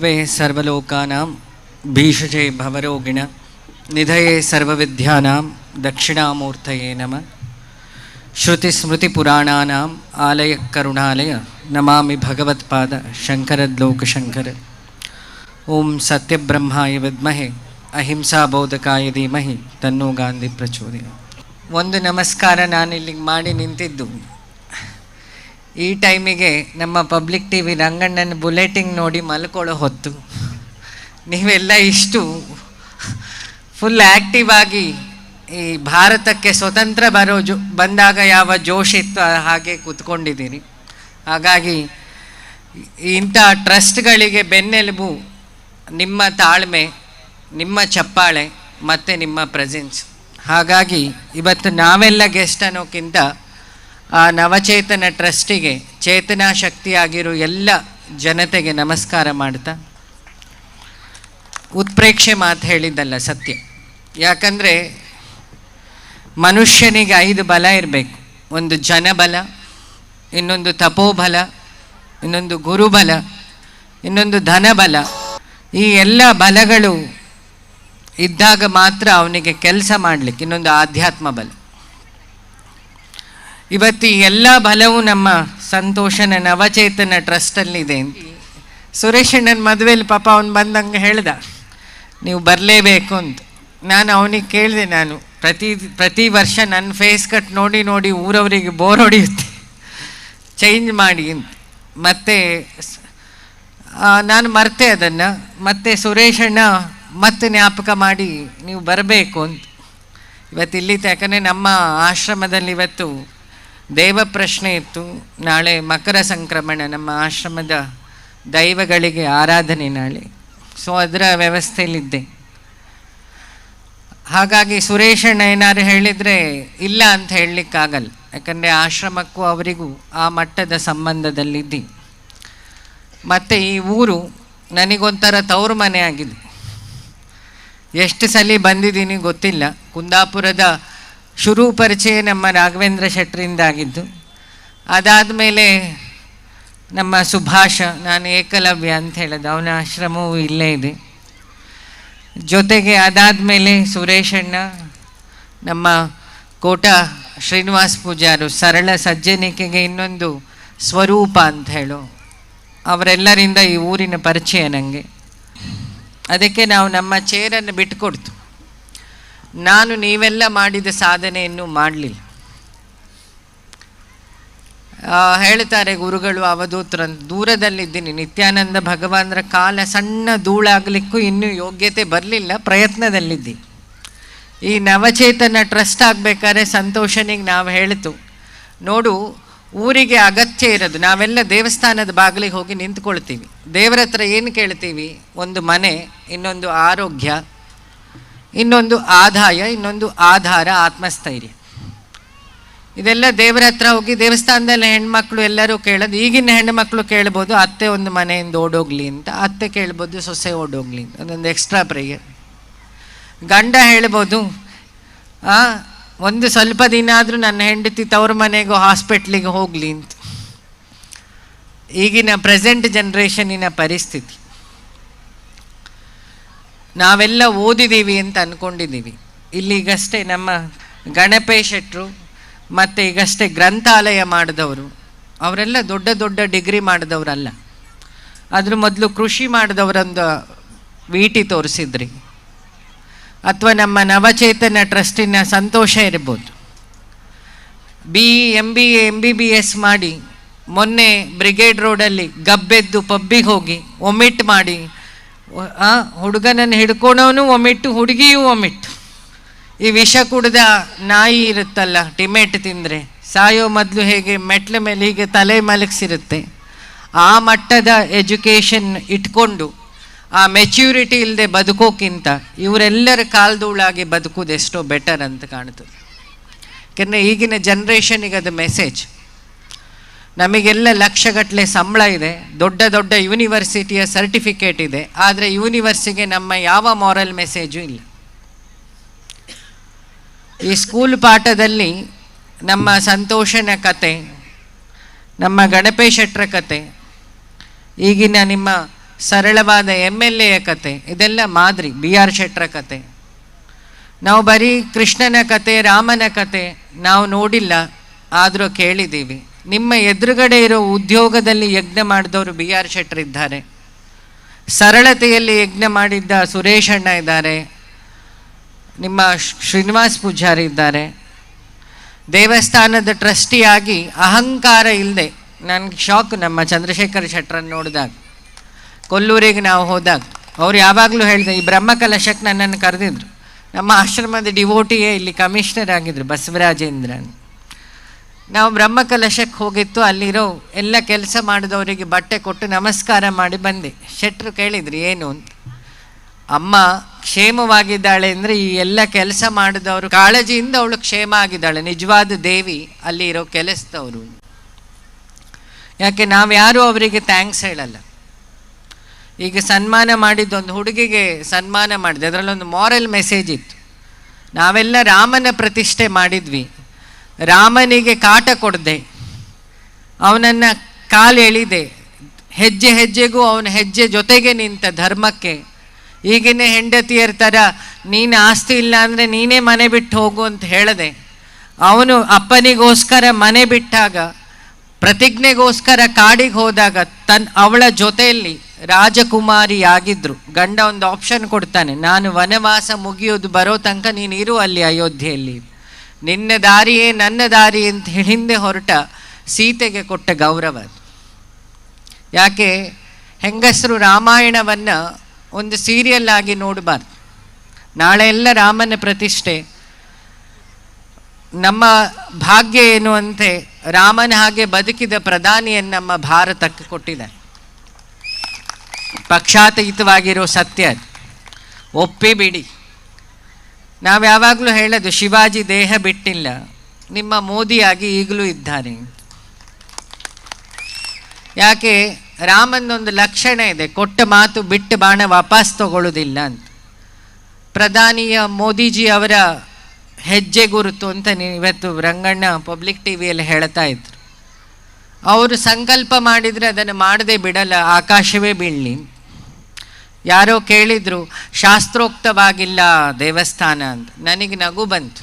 ಗುರವೇ ಸರ್ವಲೋಕಾನಾಂ, ಭೀಷಜೆ ಭವರೋಗಿಣ, ನಿಧಯೇ ಸರ್ವವಿದ್ಯಾನಾಂ, ದಕ್ಷಿಣಾಮೂರ್ತಯೇ ನಮ. ಶ್ರುತಿಸ್ಮೃತಿಪುರಾಣಾನಾಂ ಆಲಯ ಕರುಣಾಲಯ, ನಮಾಮಿ ಭಗವತ್ಪಾದ ಶಂಕರದ್ಲೋಕಶಂಕರ ಓಂ ಸತ್ಯಬ್ರಹ್ಮಾಯ ವಿದ್ಮಹೆ, ಅಹಿಂಸಾ ಬೋಧಕಾಯ ಧೀಮಹಿ, ತನ್ನೋ ಗಾಂಧಿ ಪ್ರಚೋದಯ. ಒಂದು ನಮಸ್ಕಾರ ನಾನು ಇಲ್ಲಿಗೆ ಮಾಡಿ ನಿಂತಿದ್ದು. ಈ ಟೈಮಿಗೆ ನಮ್ಮ ಪಬ್ಲಿಕ್ ಟಿ ವಿ ರಂಗಣ್ಣನ ಬುಲೆಟಿಂಗ್ ನೋಡಿ ಮಲ್ಕೊಳ್ಳೋ ಹೊತ್ತು. ನೀವೆಲ್ಲ ಇಷ್ಟು ಫುಲ್ ಆ್ಯಕ್ಟಿವ್ ಆಗಿ ಈ ಭಾರತಕ್ಕೆ ಸ್ವತಂತ್ರ ಬರೋ ಜೋ, ಬಂದಾಗ ಯಾವ ಜೋಶ್ ಇತ್ತು ಹಾಗೆ ಕೂತ್ಕೊಂಡಿದ್ದೀರಿ. ಹಾಗಾಗಿ ಇಂಥ ಟ್ರಸ್ಟ್ಗಳಿಗೆ ಬೆನ್ನೆಲುಬು, ನಿಮ್ಮ ತಾಳ್ಮೆ, ನಿಮ್ಮ ಚಪ್ಪಾಳೆ ಮತ್ತು ನಿಮ್ಮ ಪ್ರೆಸೆನ್ಸ್ ಹಾಗಾಗಿ ಇವತ್ತು ನಾವೆಲ್ಲ ಗೆಸ್ಟ್ ಅನ್ನೋಕ್ಕಿಂತ ಆ ನವಚೇತನ ಟ್ರಸ್ಟಿಗೆ ಚೇತನಾ ಶಕ್ತಿಯಾಗಿರೋ ಎಲ್ಲ ಜನತೆಗೆ ನಮಸ್ಕಾರ ಮಾಡ್ತಾ. ಉತ್ಪ್ರೇಕ್ಷೆ ಮಾತು ಹೇಳಿದ್ದಲ್ಲ ಸತ್ಯ. ಯಾಕಂದರೆ ಮನುಷ್ಯನಿಗೆ ಐದು ಬಲ ಇರಬೇಕು. ಒಂದು ಜನಬಲ, ಇನ್ನೊಂದು ತಪೋಬಲ, ಇನ್ನೊಂದು ಗುರುಬಲ, ಇನ್ನೊಂದು ಧನಬಲ. ಈ ಎಲ್ಲ ಬಲಗಳು ಇದ್ದಾಗ ಮಾತ್ರ ಅವನಿಗೆ ಕೆಲಸ ಮಾಡಲಿಕ್ಕೆ, ಇನ್ನೊಂದು ಆಧ್ಯಾತ್ಮ ಬಲ. ಇವತ್ತು ಈ ಎಲ್ಲ ಬಲವು ನಮ್ಮ ಸಂತೋಷನ ನವಚೇತನ ಟ್ರಸ್ಟಲ್ಲಿದೆ ಸುರೇಶ್ ಅಣ್ಣನ ಮದುವೆಯಲ್ಲಿ ಪಾಪ ಅವನು ಬಂದಂಗೆ ಹೇಳ್ದ, ನೀವು ಬರಲೇಬೇಕು ಅಂತ. ನಾನು ಅವನಿಗೆ ಕೇಳಿದೆ ನಾನು, ಪ್ರತಿ ಪ್ರತಿ ವರ್ಷ ನನ್ನ ಫೇಸ್ ಕಟ್ ನೋಡಿ ನೋಡಿ ಊರವರಿಗೆ ಬೋರ್ ಹೊಡೆಯುತ್ತೆ. ಚೇಂಜ್ ಮಾಡಿ ಅಂತ. ಮತ್ತೆ ನಾನು ಮರ್ತೆ ಅದನ್ನು. ಮತ್ತೆ ಸುರೇಶ್ ಅಣ್ಣ, ಮತ್ತೆ ಜ್ಞಾಪಕ ಮಾಡಿ, ನೀವು ಬರಬೇಕು ಅಂತ. ಇವತ್ತು ಇಲ್ಲಿ ಯಾಕಂದರೆ ನಮ್ಮ ಆಶ್ರಮದಲ್ಲಿ ಇವತ್ತು ದೇವ ಪ್ರಶ್ನೆ ಇತ್ತು, ನಾಳೆ ಮಕರ ಸಂಕ್ರಮಣ, ನಮ್ಮ ಆಶ್ರಮದ ದೈವಗಳಿಗೆ ಆರಾಧನೆ ನಾಳೆ. ಸೊ ಅದರ ವ್ಯವಸ್ಥೆಯಲ್ಲಿದ್ದೆ. ಹಾಗಾಗಿ ಸುರೇಶಣ್ಣ ಏನಾರು ಹೇಳಿದರೆ ಇಲ್ಲ ಅಂತ ಹೇಳಲಿಕ್ಕಾಗಲ್ಲ. ಯಾಕಂದರೆ ಆಶ್ರಮಕ್ಕೂ ಅವರಿಗೂ ಆ ಮಟ್ಟದ ಸಂಬಂಧದಲ್ಲಿದ್ದಿ. ಮತ್ತು ಈ ಊರು ನನಗೊಂಥರ ತವರು ಮನೆ ಆಗಿದೆ. ಎಷ್ಟು ಸಲ ಬಂದಿದ್ದೀನಿ ಗೊತ್ತಿಲ್ಲ. ಕುಂದಾಪುರದ ಶುರು ಪರಿಚಯ ನಮ್ಮ ರಾಘವೇಂದ್ರ ಶೆಟ್ಟರಿಂದ ಆಗಿದ್ದು ಅದಾದಮೇಲೆ ನಮ್ಮ ಸುಭಾಷ, ನಾನು ಏಕಲವ್ಯ ಅಂತ ಹೇಳೋದು, ಅವನ ಆಶ್ರಮವೂ ಇಲ್ಲೇ ಇದೆ. ಜೊತೆಗೆ ಅದಾದ ಮೇಲೆ ಸುರೇಶಣ್ಣ ನಮ್ಮ ಕೋಟ ಶ್ರೀನಿವಾಸ್ ಪೂಜಾರು, ಸರಳ ಸಜ್ಜನಿಕೆಗೆ ಇನ್ನೊಂದು ಸ್ವರೂಪ ಅಂತ ಹೇಳು, ಅವರೆಲ್ಲರಿಂದ ಈ ಊರಿನ ಪರಿಚಯ ನನಗೆ ಅದಕ್ಕೆ ನಾವು ನಮ್ಮ ಚೇರನ್ನು ಬಿಟ್ಟುಕೊಡ್ತು ನಾನು ನೀವೆಲ್ಲ ಮಾಡಿದ ಸಾಧನೆಯನ್ನು ಮಾಡಲಿಲ್ಲ. ಹೇಳ್ತಾರೆ ಗುರುಗಳು ಅವಧೂತ್ರ, ದೂರದಲ್ಲಿದ್ದೀನಿ. ನಿತ್ಯಾನಂದ ಭಗವಾನರ ಕಾಲ ಸಣ್ಣ ಧೂಳಾಗಲಿಕ್ಕೂ ಇನ್ನೂ ಯೋಗ್ಯತೆ ಬರಲಿಲ್ಲ ಪ್ರಯತ್ನದಲ್ಲಿದ್ದಿ ಈ ನವಚೇತನ ಟ್ರಸ್ಟ್ ಆಗಬೇಕಾದ್ರೆ ಸಂತೋಷನಿಗೆ ನಾವು ಹೇಳ್ತು, ನೋಡು, ಊರಿಗೆ ಅಗತ್ಯ ಇರೋದು, ನಾವೆಲ್ಲ ದೇವಸ್ಥಾನದ ಬಾಗಿಲಿಗೆ ಹೋಗಿ ನಿಂತ್ಕೊಳ್ತೀವಿ. ದೇವರ ಹತ್ರ ಏನು ಕೇಳ್ತೀವಿ? ಒಂದು ಮನೆ, ಇನ್ನೊಂದು ಆರೋಗ್ಯ ಇನ್ನೊಂದು ಆದಾಯ, ಇನ್ನೊಂದು ಆಧಾರ, ಆತ್ಮಸ್ಥೈರ್ಯ. ಇದೆಲ್ಲ ದೇವರ ಹತ್ರ ಹೋಗಿ ದೇವಸ್ಥಾನದಲ್ಲಿ ಹೆಣ್ಮಕ್ಳು ಎಲ್ಲರೂ ಕೇಳೋದು, ಈಗಿನ ಹೆಣ್ಮಕ್ಳು ಕೇಳ್ಬೋದು, ಅತ್ತೆ ಒಂದು ಮನೆಯಿಂದ ಓಡೋಗ್ಲಿ ಅಂತ. ಅತ್ತೆ ಕೇಳ್ಬೋದು, ಸೊಸೆ ಓಡೋಗ್ಲಿ ಅಂತ. ಅದೊಂದು ಎಕ್ಸ್ಟ್ರಾ ಪ್ರೇಯರ್ ಗಂಡ ಹೇಳ್ಬೋದು ಒಂದು ಸ್ವಲ್ಪ ದಿನ ಆದರೂ ನನ್ನ ಹೆಂಡತಿ ತವ್ರ ಮನೆಗೋ ಹಾಸ್ಪಿಟ್ಲಿಗೆ ಹೋಗಲಿ ಅಂತ. ಈಗಿನ ಪ್ರೆಸೆಂಟ್ ಜನ್ರೇಷನಿನ ಪರಿಸ್ಥಿತಿ. ನಾವೆಲ್ಲ ಓದಿದ್ದೀವಿ ಅಂತ ಅಂದ್ಕೊಂಡಿದ್ದೀವಿ ಇಲ್ಲಿಗಷ್ಟೇ ನಮ್ಮ ಗಣಪೇಶ್ ಶೆಟ್ರು ಮತ್ತು ಈಗಷ್ಟೇ ಗ್ರಂಥಾಲಯ ಮಾಡಿದವರು, ಅವರೆಲ್ಲ ದೊಡ್ಡ ದೊಡ್ಡ ಡಿಗ್ರಿ ಮಾಡಿದವರಲ್ಲ. ಅದ್ರ ಮೊದಲು ಕೃಷಿ ಮಾಡಿದವರೊಂದು ವೀಟಿ ತೋರಿಸಿದ್ರಿ. ಅಥವಾ ನಮ್ಮ ನವಚೇತನ ಟ್ರಸ್ಟಿನ ಸಂತೋಷ ಇರ್ಬೋದು. B M B A M B B S ಮಾಡಿ ಮೊನ್ನೆ ಬ್ರಿಗೇಡ್ ರೋಡಲ್ಲಿ ಗಬ್ಬೆದ್ದು ಪಬ್ಬಿಗೆ ಹೋಗಿ ಒಮಿಟ್ ಮಾಡಿ ಆ ಹುಡುಗನನ್ನು ಹಿಡ್ಕೊಳೋನು ಒಮಿಟ್ಟು ಹುಡುಗಿಯೂ ಒಮಿಟ್ಟು ಈ ವಿಷ ಕುಡಿದ ನಾಯಿ ಇರುತ್ತಲ್ಲ, ಟಿಮೆಟ್ ತಿಂದರೆ, ಸಾಯೋ ಮೊದಲು ಹೇಗೆ ಮೆಟ್ಲ ಮೇಲೆ ಹೀಗೆ ತಲೆ ಮಲಗಿಸಿರುತ್ತೆ. ಆ ಮಟ್ಟದ ಎಜುಕೇಷನ್ ಇಟ್ಕೊಂಡು, ಆ ಮೆಚ್ಯೂರಿಟಿ ಇಲ್ಲದೆ ಬದುಕೋಕ್ಕಿಂತ ಇವರೆಲ್ಲರ ಕಾಲ್ದೂಳಾಗಿ ಬದುಕೋದು ಎಷ್ಟೋ ಬೆಟರ್ ಅಂತ ಕಾಣ್ತದೆ ಯಾಕೆಂದರೆ ಈಗಿನ ಜನ್ರೇಷನಿಗೆ ಅದು ಮೆಸೇಜ್ ನಮಗೆಲ್ಲ ಲಕ್ಷಗಟ್ಟಲೆ ಸಂಬಳ ಇದೆ. ದೊಡ್ಡ ದೊಡ್ಡ ಯೂನಿವರ್ಸಿಟಿಯ ಸರ್ಟಿಫಿಕೇಟ್ ಇದೆ. ಆದರೆ ಯೂನಿವರ್ಸಿಗೆ ನಮ್ಮ ಯಾವ ಮಾರಲ್ ಮೆಸೇಜು ಇಲ್ಲ. ಈ ಸ್ಕೂಲ್ ಪಾಠದಲ್ಲಿ ನಮ್ಮ ಸಂತೋಷನ ಕತೆ, ನಮ್ಮ ಗಣಪೇಶ್ ಶೆಟ್ರ ಕತೆ, ಈಗಿನ ನಿಮ್ಮ ಸರಳವಾದ ಎಂ ಎಲ್ ಎಯ ಕತೆ, ಇದೆಲ್ಲ ಮಾದರಿ ಬಿ ಆರ್ ಶೆಟ್ರ ಕತೆ. ನಾವು ಬರೀ ಕೃಷ್ಣನ ಕತೆ, ರಾಮನ ಕತೆ ನಾವು ನೋಡಿಲ್ಲ, ಆದರೂ ಕೇಳಿದ್ದೀವಿ. ನಿಮ್ಮ ಎದುರುಗಡೆ ಇರೋ ಉದ್ಯೋಗದಲ್ಲಿ ಯಜ್ಞ ಮಾಡಿದವರು ಬಿ ಆರ್ ಶೆಟ್ಟರ್ ಇದ್ದಾರೆ. ಸರಳತೆಯಲ್ಲಿ ಯಜ್ಞ ಮಾಡಿದ್ದ ಸುರೇಶ್ ಅಣ್ಣ ಇದ್ದಾರೆ. ನಿಮ್ಮ ಶ್ರೀನಿವಾಸ್ ಪೂಜಾರಿ ಇದ್ದಾರೆ. ದೇವಸ್ಥಾನದ ಟ್ರಸ್ಟಿಯಾಗಿ ಅಹಂಕಾರ ಇಲ್ಲದೆ ನನಗೆ ಶಾಕ್ ನಮ್ಮ ಚಂದ್ರಶೇಖರ್ ಶೆಟ್ಟರನ್ನು ನೋಡಿದಾಗ. ಕೊಲ್ಲೂರಿಗೆ ನಾವು ಹೋದಾಗ. ಅವ್ರು ಯಾವಾಗಲೂ ಹೇಳಿದೆ, ಈ ಬ್ರಹ್ಮಕಲಶಕ್ಕೆ ನನ್ನನ್ನು ಕರೆದಿದ್ರು. ನಮ್ಮ ಆಶ್ರಮದ ಡಿವೋಟಿಯೇ ಇಲ್ಲಿ ಕಮಿಷನರ್ ಆಗಿದ್ದರು ಬಸವರಾಜೇಂದ್ರನ್. ನಾವು ಬ್ರಹ್ಮಕಲಶಕ್ಕೆ ಹೋಗಿತ್ತು, ಅಲ್ಲಿರೋ ಎಲ್ಲ ಕೆಲಸ ಮಾಡಿದವರಿಗೆ ಬಟ್ಟೆ ಕೊಟ್ಟು ನಮಸ್ಕಾರ ಮಾಡಿ ಬಂದೆ. ಶೆಟ್ರು ಕೇಳಿದ್ರು, ಏನು ಅಂತ. ಅಮ್ಮ, ಕ್ಷೇಮವಾಗಿದ್ದಾಳೆ ಅಂದರೆ ಈ ಎಲ್ಲ ಕೆಲಸ ಮಾಡಿದವರು, ಕಾಳಜಿಯಿಂದ ಅವಳು ಕ್ಷೇಮ ಆಗಿದ್ದಾಳೆ, ನಿಜವಾದ ದೇವಿ ಅಲ್ಲಿ ಇರೋ ಕೆಲಸದವರು. ಯಾಕೆ, ನಾವು ಯಾರೂ ಅವರಿಗೆ ಥ್ಯಾಂಕ್ಸ್ ಹೇಳಲ್ಲ. ಈಗ ಸನ್ಮಾನ ಮಾಡಿದ್ದೊಂದು ಹುಡುಗಿಗೆ ಸನ್ಮಾನ ಮಾಡಿದೆ, ಅದರಲ್ಲೊಂದು ಮಾರಲ್ ಮೆಸೇಜ್ ಇತ್ತು. ನಾವೆಲ್ಲ ರಾಮನ ಪ್ರತಿಷ್ಠೆ ಮಾಡಿದ್ವಿ. ರಾಮನಿಗೆ ಕಾಟ ಕೊಡದೆ. ಅವನನ್ನು ಕಾಲು ಎಳಿದೆ ಹೆಜ್ಜೆ ಹೆಜ್ಜೆಗೂ ಅವನ ಹೆಜ್ಜೆ ಜೊತೆಗೆ ನಿಂತ ಧರ್ಮಕ್ಕೆ. ಈಗಿನ ಹೆಂಡತಿಯರ ಥರ ನೀನು ಆಸ್ತಿ ಇಲ್ಲ ಅಂದರೆ ನೀನೇ ಮನೆ ಬಿಟ್ಟು ಹೋಗು ಅಂತ ಹೇಳದೆ. ಅವನು ಅಪ್ಪನಿಗೋಸ್ಕರ ಮನೆ ಬಿಟ್ಟಾಗ, ಪ್ರತಿಜ್ಞೆಗೋಸ್ಕರ ಕಾಡಿಗೆ ಹೋದಾಗ ತನ್ ಅವಳ ಜೊತೆಯಲ್ಲಿ ರಾಜಕುಮಾರಿಯಾಗಿದ್ರು. ಗಂಡ ಒಂದು ಆಪ್ಷನ್ ಕೊಡ್ತಾನೆ, ನಾನು ವನವಾಸ ಮುಗಿಯೋದು ಬರೋ ತನಕ ನೀನು ಇರು ಅಲ್ಲಿ ಅಯೋಧ್ಯೆಯಲ್ಲಿ. ನಿನ್ನ ದಾರಿಯೇ ನನ್ನ ದಾರಿ ಅಂತ ಹಿಂದೆ ಹೊರಟ ಸೀತೆಗೆ ಕೊಟ್ಟ ಗೌರವ. ಯಾಕೆ? ಹೆಂಗಸರು ರಾಮಾಯಣವನ್ನು ಒಂದು ಸೀರಿಯಲ್ ಆಗಿ ನೋಡಬಾರ್ದು. ನಾಳೆ ಎಲ್ಲ ರಾಮನ ಪ್ರತಿಷ್ಠೆ. ನಮ್ಮ ಭಾಗ್ಯ ಏನು ಅಂತೆ? ರಾಮನ ಹಾಗೆ ಬದುಕಿದ ಪ್ರಧಾನಿಯನ್ನು ನಮ್ಮ ಭಾರತಕ್ಕೆ ಕೊಟ್ಟಿದ್ದಾರೆ. ಪಕ್ಷಾತೀತವಾಗಿರೋ ಸತ್ಯ ಒಪ್ಪಿಬಿಡಿ. ಒಪ್ಪಿ ಬಿಡಿ ನಾವು ಯಾವಾಗಲೂ ಹೇಳೋದು, ಶಿವಾಜಿ ದೇಹ ಬಿಟ್ಟಿಲ್ಲ. ನಿಮ್ಮ ಮೋದಿಯಾಗಿ ಈಗಲೂ ಇದ್ದಾರೆ. ಯಾಕೆ, ರಾಮನೊಂದು ಲಕ್ಷಣ ಇದೆ, ಕೊಟ್ಟ ಮಾತು ಬಿಟ್ಟು ಬಾಣ ವಾಪಸ್ ತಗೊಳ್ಳೋದಿಲ್ಲ ಅಂತ. ಪ್ರಧಾನಿಯ ಮೋದಿಜಿ ಅವರ ಹೆಜ್ಜೆ ಗುರುತು ಅಂತ ಇವತ್ತು ರಂಗಣ್ಣ ಪಬ್ಲಿಕ್ ಟಿ ವಿಯಲ್ಲಿ ಹೇಳ್ತಾ ಇದ್ರು. ಅವರು ಸಂಕಲ್ಪ ಮಾಡಿದರೆ ಅದನ್ನು ಮಾಡದೆ ಬಿಡಲ್ಲ, ಆಕಾಶವೇ ಬೀಳಲಿ. ಯಾರೋ ಕೇಳಿದ್ರು, ಶಾಸ್ತ್ರೋಕ್ತವಾಗಿಲ್ಲ ದೇವಸ್ಥಾನ ಅಂತ. ನನಗೆ ನಗು ಬಂತು.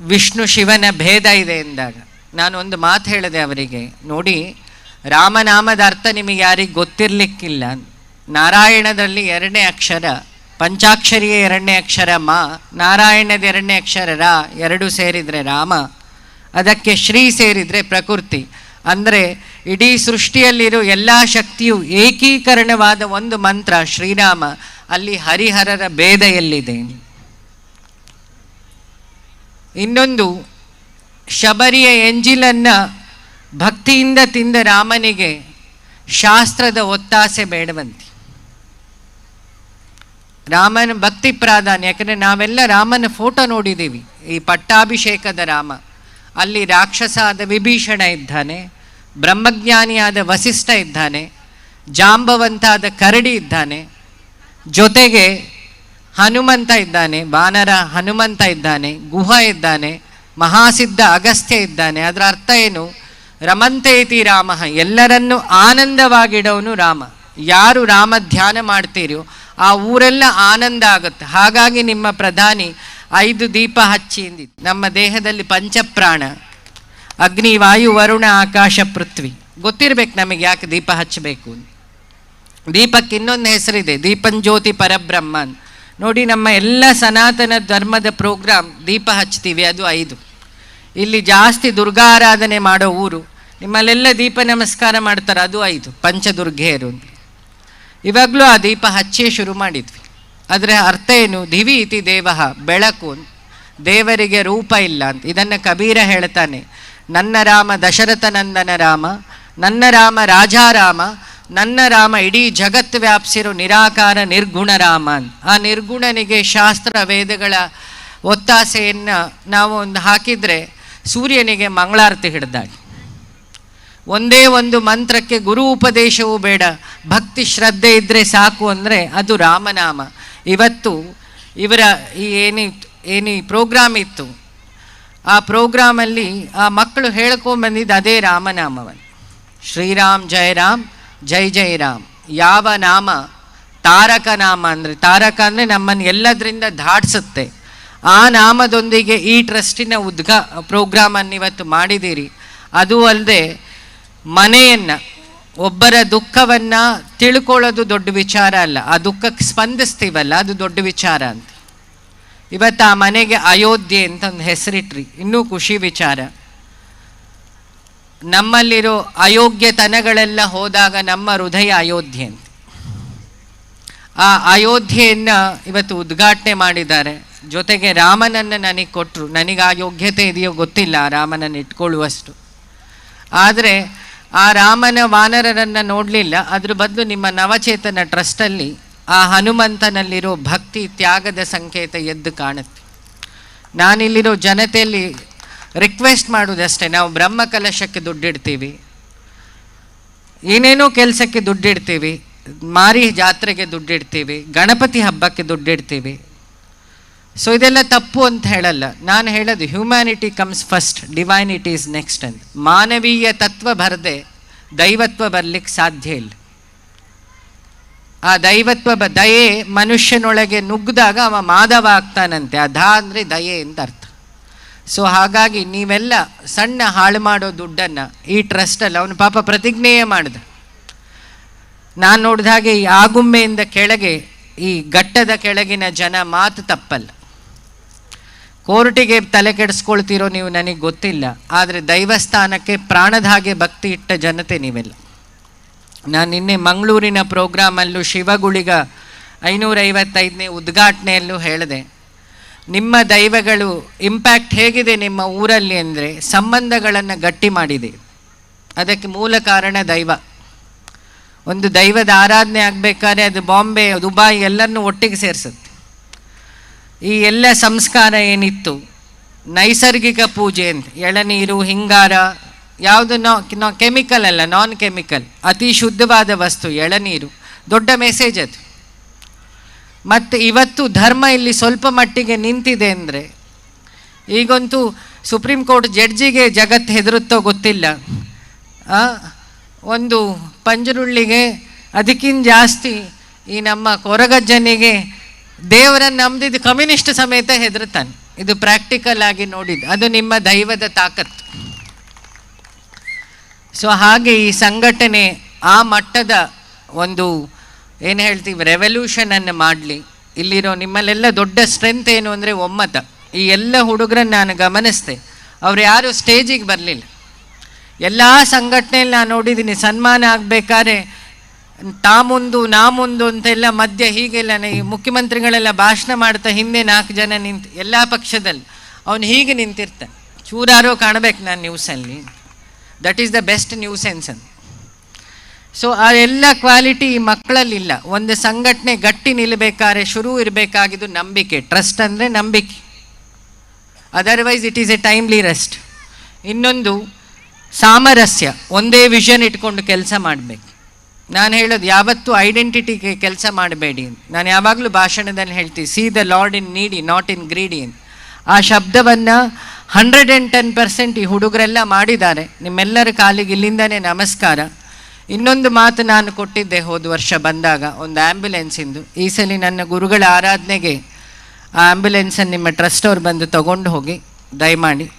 ವಿಷ್ಣು ಶಿವನ ಭೇದ ಇದೆ ಎಂದಾಗ ನಾನು ಒಂದು ಮಾತು ಹೇಳಿದೆ ಅವರಿಗೆ, ನೋಡಿ, ರಾಮನಾಮದ ಅರ್ಥ ನಿಮಗೆ ಯಾರಿಗೆ ಗೊತ್ತಿರಲಿಕ್ಕಿಲ್ಲ. ನಾರಾಯಣದಲ್ಲಿ ಎರಡನೇ ಅಕ್ಷರ, ಪಂಚಾಕ್ಷರಿಯ ಎರಡನೇ ಅಕ್ಷರ ಮಾ, ನಾರಾಯಣದ ಎರಡನೇ ಅಕ್ಷರ ರಾ, ಎರಡು ಸೇರಿದರೆ ರಾಮ, ಅದಕ್ಕೆ ಶ್ರೀ ಸೇರಿದರೆ ಪ್ರಕೃತಿ. ಅಂದರೆ ಇಡೀ ಸೃಷ್ಟಿಯಲ್ಲಿರೋ ಎಲ್ಲ ಶಕ್ತಿಯು ಏಕೀಕರಣವಾದ ಒಂದು ಮಂತ್ರ, ಶ್ರೀರಾಮ, ಅಲ್ಲಿ ಹರಿಹರರ ಭೇದ ಎಲ್ಲಿದೆ? ಇನ್ನೊಂದು, ಶಬರಿಯ ಎಂಜಿಲನ್ನು ಭಕ್ತಿಯಿಂದ ತಿಂದ ರಾಮನಿಗೆ ಶಾಸ್ತ್ರದ ಒತ್ತಾಸೆ ಬೇಡವಂತೆ. ರಾಮನ ಭಕ್ತಿ ಪ್ರಾಧಾನ್ಯ, ಯಾಕಂದರೆ ನಾವೆಲ್ಲ ರಾಮನ ಫೋಟೋ ನೋಡಿದ್ದೀವಿ. ಈ ಪಟ್ಟಾಭಿಷೇಕದ ರಾಮ, ಅಲ್ಲಿ ರಾಕ್ಷಸ ಆದ ವಿಭೀಷಣ ಇದ್ದಾನೆ ಬ್ರಹ್ಮಜ್ಞಾನಿಯಾದ ವಸಿಷ್ಠ ಇದ್ದಾನೆ, ಜಾಂಬವಂತಾದ ಕರಡಿ ಇದ್ದಾನೆ, ಜೊತೆಗೆ ಹನುಮಂತ ಇದ್ದಾನೆ ವಾನರ ಹನುಮಂತ ಇದ್ದಾನೆ, ಗುಹ ಇದ್ದಾನೆ, ಮಹಾಸಿದ್ಧ ಅಗಸ್ತ್ಯ ಇದ್ದಾನೆ. ಅದರ ಅರ್ಥ ಏನು? ರಮಂತೇತಿ ರಾಮ, ಎಲ್ಲರನ್ನೂ ಆನಂದವಾಗಿಡೋನು ರಾಮ. ಯಾರು ರಾಮ ಧ್ಯಾನ ಮಾಡ್ತೀರೋ ಆ ಊರೆಲ್ಲ ಆನಂದ ಆಗುತ್ತೆ. ಹಾಗಾಗಿ ನಿಮ್ಮ ಪ್ರಧಾನಿ ಐದು ದೀಪ ಹಚ್ಚಿ ನಮ್ಮ ದೇಹದಲ್ಲಿ ಪಂಚಪ್ರಾಣ. ಅಗ್ನಿ, ವಾಯು, ವರುಣ, ಆಕಾಶ, ಪೃಥ್ವಿ. ಗೊತ್ತಿರ್ಬೇಕು ನಮಗೆ ಯಾಕೆ ದೀಪ ಹಚ್ಚಬೇಕು ದೀಪಕ್ಕೆ ಇನ್ನೊಂದು ಹೆಸರಿದೆ ದೀಪಂಜ್ಯೋತಿ ಜ್ಯೋತಿ ಪರಬ್ರಹ್ಮನ್. ನೋಡಿ ನಮ್ಮ ಎಲ್ಲ ಸನಾತನ ಧರ್ಮದ ಪ್ರೋಗ್ರಾಮ್ ದೀಪ ಹಚ್ತೀವಿ, ಅದು ಐದು. ಇಲ್ಲಿ ಜಾಸ್ತಿ ದುರ್ಗಾರಾಧನೆ ಮಾಡೋ ಊರು, ನಿಮ್ಮಲ್ಲೆಲ್ಲ ದೀಪ ನಮಸ್ಕಾರ ಮಾಡ್ತಾರೆ, ಅದು ಐದು, ಪಂಚದುರ್ಗೆಯರು ಇವಾಗಲೂ ಆ ದೀಪ ಹಚ್ಚೇ ಶುರು ಮಾಡಿದ್ವಿ. ಅದರ ಅರ್ಥ ಏನು? ದಿವಿ ಇತಿ ದೇವ, ಬೆಳಕು. ದೇವರಿಗೆ ರೂಪ ಇಲ್ಲ ಅಂತ. ಇದನ್ನು ಕಬೀರ ಹೇಳ್ತಾನೆ. ನನ್ನ ರಾಮ ದಶರಥ ನಂದನ ರಾಮ, ನನ್ನ ರಾಮ ರಾಜಾರಾಮ ನನ್ನ ರಾಮ ಇಡೀ ಜಗತ್ ವ್ಯಾಪ್ಸಿರು ನಿರಾಕಾರ ನಿರ್ಗುಣ ರಾಮ ಆ ನಿರ್ಗುಣನಿಗೆ ಶಾಸ್ತ್ರ ವೇದಗಳ ಒತ್ತಾಸೆಯನ್ನು ನಾವು ಒಂದು ಹಾಕಿದರೆ ಸೂರ್ಯನಿಗೆ ಮಂಗಳಾರತಿ ಹಿಡ್ದಾಡಿ ಒಂದೇ ಒಂದು ಮಂತ್ರಕ್ಕೆ ಗುರು ಉಪದೇಶವೂ ಬೇಡ, ಭಕ್ತಿ ಶ್ರದ್ಧೆ ಇದ್ದರೆ ಸಾಕು ಅಂದರೆ ಅದು ರಾಮನಾಮ. ಇವತ್ತು ಇವರ ಈ ಏನಿ, ಏನು ಪ್ರೋಗ್ರಾಮ್ ಇತ್ತು ಆ ಪ್ರೋಗ್ರಾಮಲ್ಲಿ ಆ ಮಕ್ಕಳು ಹೇಳ್ಕೊಂಬಂದಿದ್ದು ಅದೇ ರಾಮನಾಮವನ್ನು ಶ್ರೀರಾಮ್, ಜಯ ರಾಮ್, ಜೈ ಜೈ ರಾಮ್. ಯಾವ ನಾಮ? ತಾರಕ ನಾಮ ಅಂದರೆ, ತಾರಕ ಅಂದರೆ ನಮ್ಮನ್ನು ಎಲ್ಲದರಿಂದ ದಾಟಿಸುತ್ತೆ. ಆ ನಾಮದೊಂದಿಗೆ ಈ ಟ್ರಸ್ಟಿನ ಉದ್ಘಾ ಪ್ರೋಗ್ರಾಮನ್ನು ಇವತ್ತು ಮಾಡಿದ್ದೀರಿ. ಅದು ಅಲ್ಲದೆ ಮನೆಯನ್ನು, ಒಬ್ಬರ ದುಃಖವನ್ನು ತಿಳ್ಕೊಳ್ಳೋದು ದೊಡ್ಡ ವಿಚಾರ ಅಲ್ಲ. ಆ ದುಃಖಕ್ಕೆ ಸ್ಪಂದಿಸ್ತೀವಲ್ಲ, ಅದು ದೊಡ್ಡ ವಿಚಾರ ಅಂತ. ಇವತ್ತು ಆ ಮನೆಗೆ ಅಯೋಧ್ಯೆ ಅಂತ ಒಂದು ಹೆಸರಿಟ್ರಿ. ಇನ್ನೂ ಖುಷಿ ವಿಚಾರ. ನಮ್ಮಲ್ಲಿರೋ ಅಯೋಗ್ಯತನಗಳೆಲ್ಲ ಹೋದಾಗ ನಮ್ಮ ಹೃದಯ ಅಯೋಧ್ಯೆ ಅಂತ. ಆ ಅಯೋಧ್ಯೆಯನ್ನು ಇವತ್ತು ಉದ್ಘಾಟನೆ ಮಾಡಿದ್ದಾರೆ. ಜೊತೆಗೆ ರಾಮನನ್ನು ನನಗೆ ಕೊಟ್ಟರು ನನಗೆ ಆ ಯೋಗ್ಯತೆ ಇದೆಯೋ ಗೊತ್ತಿಲ್ಲ ಆ ರಾಮನನ್ನು ಇಟ್ಕೊಳ್ಳುವಷ್ಟು. ಆದರೆ ಆ ರಾಮನ ವಾನರರನ್ನು ನೋಡಲಿಲ್ಲ. ಅದ್ರ ಬದಲು ನಿಮ್ಮ ನವಚೇತನ ಟ್ರಸ್ಟಲ್ಲಿ ಆ ಹನುಮಂತನಲ್ಲಿರೋ ಭಕ್ತಿ ತ್ಯಾಗದ ಸಂಕೇತ ಎದ್ದು ಕಾಣುತ್ತೆ. ನಾನಿಲ್ಲಿರೋ ಜನತೆಯಲ್ಲಿ ರಿಕ್ವೆಸ್ಟ್ ಮಾಡೋದಷ್ಟೇ. ನಾವು ಬ್ರಹ್ಮ ಕಲಶಕ್ಕೆ ದುಡ್ಡಿಡ್ತೀವಿ. ಏನೇನೋ ಕೆಲಸಕ್ಕೆ ದುಡ್ಡಿಡ್ತೀವಿ. ಮಾರಿ ಜಾತ್ರೆಗೆ ದುಡ್ಡಿಡ್ತೀವಿ. ಗಣಪತಿ ಹಬ್ಬಕ್ಕೆ ದುಡ್ಡಿಡ್ತೀವಿ. ಸೊ ಇದೆಲ್ಲ ತಪ್ಪು ಅಂತ ಹೇಳಲ್ಲ. ನಾನು ಹೇಳೋದು humanity comes first divinity is next ಅಂತ. ಮಾನವೀಯ ತತ್ವ ಬರದೆ ದೈವತ್ವ ಬರಲಿಕ್ಕೆ ಸಾಧ್ಯ ಇಲ್ಲ. ಆ ದೈವತ್ವ ದಯೆ ಮನುಷ್ಯನೊಳಗೆ ನುಗ್ಗಿದಾಗ ಅವ ಮಾಧವ ಆಗ್ತಾನಂತೆ. ಆ ಧಾ ಅಂದರೆ ದಯೆ ಅಂತ ಅರ್ಥ. ಸೊ ಹಾಗಾಗಿ ನೀವೆಲ್ಲ ಸಣ್ಣ ಹಾಳು ಮಾಡೋ ದುಡ್ಡನ್ನು ಈ ಟ್ರಸ್ಟಲ್ಲಿ ಅವನು ಪಾಪ ಪ್ರತಿಜ್ಞೆಯೇ ಮಾಡಿದ. ನಾನು ನೋಡಿದ ಹಾಗೆ ಈ ಆಗುಮ್ಮೆಯಿಂದ ಕೆಳಗೆ, ಈ ಘಟ್ಟದ ಕೆಳಗಿನ ಜನ ಮಾತು ತಪ್ಪಲ್ಲ. ಕೋರ್ಟಿಗೆ ತಲೆ ಕೆಡಿಸ್ಕೊಳ್ತಿರೋ ನೀವು ನನಗೆ ಗೊತ್ತಿಲ್ಲ, ಆದರೆ ದೈವಸ್ಥಾನಕ್ಕೆ ಪ್ರಾಣದ ಹಾಗೆ ಭಕ್ತಿ ಇಟ್ಟ ಜನತೆ ನೀವೆಲ್ಲ. ನಾನು ನಿನ್ನೆ ಮಂಗಳೂರಿನ ಪ್ರೋಗ್ರಾಮಲ್ಲೂ ಶಿವಗುಳಿಗ ಐನೂರೈವತ್ತೈದನೇ ಉದ್ಘಾಟನೆಯಲ್ಲೂ ಹೇಳಿದೆ. ನಿಮ್ಮ ದೈವಗಳು ಇಂಪ್ಯಾಕ್ಟ್ ಹೇಗಿದೆ ನಿಮ್ಮ ಊರಲ್ಲಿ ಅಂದರೆ ಸಂಬಂಧಗಳನ್ನು ಗಟ್ಟಿ ಮಾಡಿದೆ. ಅದಕ್ಕೆ ಮೂಲ ಕಾರಣ ದೈವ. ಒಂದು ದೈವದ ಆರಾಧನೆ ಆಗಬೇಕಾದ್ರೆ ಅದು ಬಾಂಬೆ, ದುಬಾಯಿ ಎಲ್ಲರನ್ನೂ ಒಟ್ಟಿಗೆ ಸೇರಿಸುತ್ತೆ. ಈ ಎಲ್ಲ ಸಂಸ್ಕಾರ ಏನಿತ್ತು? ನೈಸರ್ಗಿಕ ಪೂಜೆ ಅಂತ. ಎಳನೀರು, ಹಿಂಗಾರ ಯಾವುದು ನಾ ಕೆಮಿಕಲ್ ಅಲ್ಲ ನಾನ್ ಕೆಮಿಕಲ್ ಅತಿ ಶುದ್ಧವಾದ ವಸ್ತು, ಎಳನೀರು. ದೊಡ್ಡ ಮೆಸೇಜ್ ಅದು. ಮತ್ತು ಇವತ್ತು ಧರ್ಮ ಇಲ್ಲಿ ಸ್ವಲ್ಪ ಮಟ್ಟಿಗೆ ನಿಂತಿದೆ ಅಂದರೆ, ಈಗಂತೂ ಸುಪ್ರೀಂ ಕೋರ್ಟ್ ಜಡ್ಜಿಗೆ ಜಗತ್ತು ಹೆದರುತ್ತೋ ಗೊತ್ತಿಲ್ಲ. ಒಂದು ಪಂಜರುಳ್ಳಿಗೆ ಅದಕ್ಕಿಂತ ಜಾಸ್ತಿ ಈ ನಮ್ಮ ಕೊರಗಜ್ಜನಿಗೆ ದೇವರನ್ನು ನಂಬಿದ್ದು ಕಮ್ಯುನಿಸ್ಟ್ ಸಮೇತ ಹೆದರುತ್ತಾನೆ. ಇದು ಪ್ರಾಕ್ಟಿಕಲ್ ಆಗಿ ನೋಡಿದ್ದು. ಅದು ನಿಮ್ಮ ದೈವದ ತಾಕತ್ತು. ಸೊ ಹಾಗೆ ಈ ಸಂಘಟನೆ ಆ ಮಟ್ಟದ ಒಂದು, ಏನು ಹೇಳ್ತೀವಿ ರೆವಲ್ಯೂಷನನ್ನು ಮಾಡಲಿ. ಇಲ್ಲಿರೋ ನಿಮ್ಮಲ್ಲೆಲ್ಲ ದೊಡ್ಡ ಸ್ಟ್ರೆಂತ್ ಏನು ಅಂದರೆ ಒಮ್ಮತ. ಈ ಎಲ್ಲ ಹುಡುಗರನ್ನ ನಾನು ಗಮನಿಸ್ದೆ. ಅವ್ರು ಯಾರು ಸ್ಟೇಜಿಗೆ ಬರಲಿಲ್ಲ. ಎಲ್ಲ ಸಂಘಟನೆಯಲ್ಲಿ ನಾನು ನೋಡಿದ್ದೀನಿ, ಸನ್ಮಾನ ಆಗಬೇಕಾದ್ರೆ ತಾ ಮುಂದು ನಾ ಮುಂದು ಅಂತೆಲ್ಲ ಮಧ್ಯ ಹೀಗೆಲ್ಲ ಈ ಮುಖ್ಯಮಂತ್ರಿಗಳೆಲ್ಲ ಭಾಷಣ ಮಾಡ್ತಾ ಹಿಂದೆ ನಾಲ್ಕು ಜನ ನಿಂತು, ಎಲ್ಲ ಪಕ್ಷದಲ್ಲಿ. ಅವನು ಹೀಗೆ ನಿಂತಿರ್ತಾನೆ. ಚೂರಾರೋ ಕಾಣಬೇಕು ನಾನು ನ್ಯೂಸಲ್ಲಿ that is the best nuisance ಅಂತ ಸೊ ಆ ಎಲ್ಲ ಕ್ವಾಲಿಟಿ ಈ ಮಕ್ಕಳಲ್ಲಿಲ್ಲ. ಒಂದು ಸಂಘಟನೆ ಗಟ್ಟಿ ನಿಲ್ಲಬೇಕಾದ್ರೆ ಶುರು ಇರಬೇಕಾಗಿದ್ದು ನಂಬಿಕೆ. ಟ್ರಸ್ಟ್ ಅಂದರೆ ನಂಬಿಕೆ. Otherwise it is a timely rest ಇನ್ನೊಂದು ಸಾಮರಸ್ಯ. ಒಂದೇ ವಿಷನ್ ಇಟ್ಕೊಂಡು ಕೆಲಸ ಮಾಡಬೇಕು. ನಾನು ಹೇಳೋದು, ಯಾವತ್ತೂ ಐಡೆಂಟಿಟಿಗೆ ಕೆಲಸ ಮಾಡಬೇಡಿ ನಾನು ಯಾವಾಗಲೂ ಭಾಷಣದಲ್ಲಿ ಹೇಳ್ತೀನಿ ಸಿ ದ ಲಾರ್ಡ್ ಇನ್ ನೀಡಿ ನಾಟ್ ಇನ್ ಗ್ರೀಡಿ ಅಂತ. ಆ ಶಬ್ದವನ್ನು ಹಂಡ್ರೆಡ್ ಆ್ಯಂಡ್ ಟೆನ್ ಪರ್ಸೆಂಟ್ ಈ ಹುಡುಗರೆಲ್ಲ ಮಾಡಿದ್ದಾರೆ. ನಿಮ್ಮೆಲ್ಲರ ಕಾಲಿಗೆ ಇಲ್ಲಿಂದನೇ ನಮಸ್ಕಾರ. ಇನ್ನೊಂದು ಮಾತು ನಾನು ಕೊಟ್ಟಿದ್ದೆ ಹೋದ ವರ್ಷ ಬಂದಾಗ, ಒಂದು ಆ್ಯಂಬುಲೆನ್ಸಿಂದು ಈ ಸಲ ನನ್ನ ಗುರುಗಳ ಆರಾಧನೆಗೆ ಆ ಆ್ಯಂಬುಲೆನ್ಸನ್ನು ನಿಮ್ಮ ಟ್ರಸ್ಟ್ ಅವ್ರು ಬಂದು ತೊಗೊಂಡು ಹೋಗಿ, ದಯಮಾಡಿ.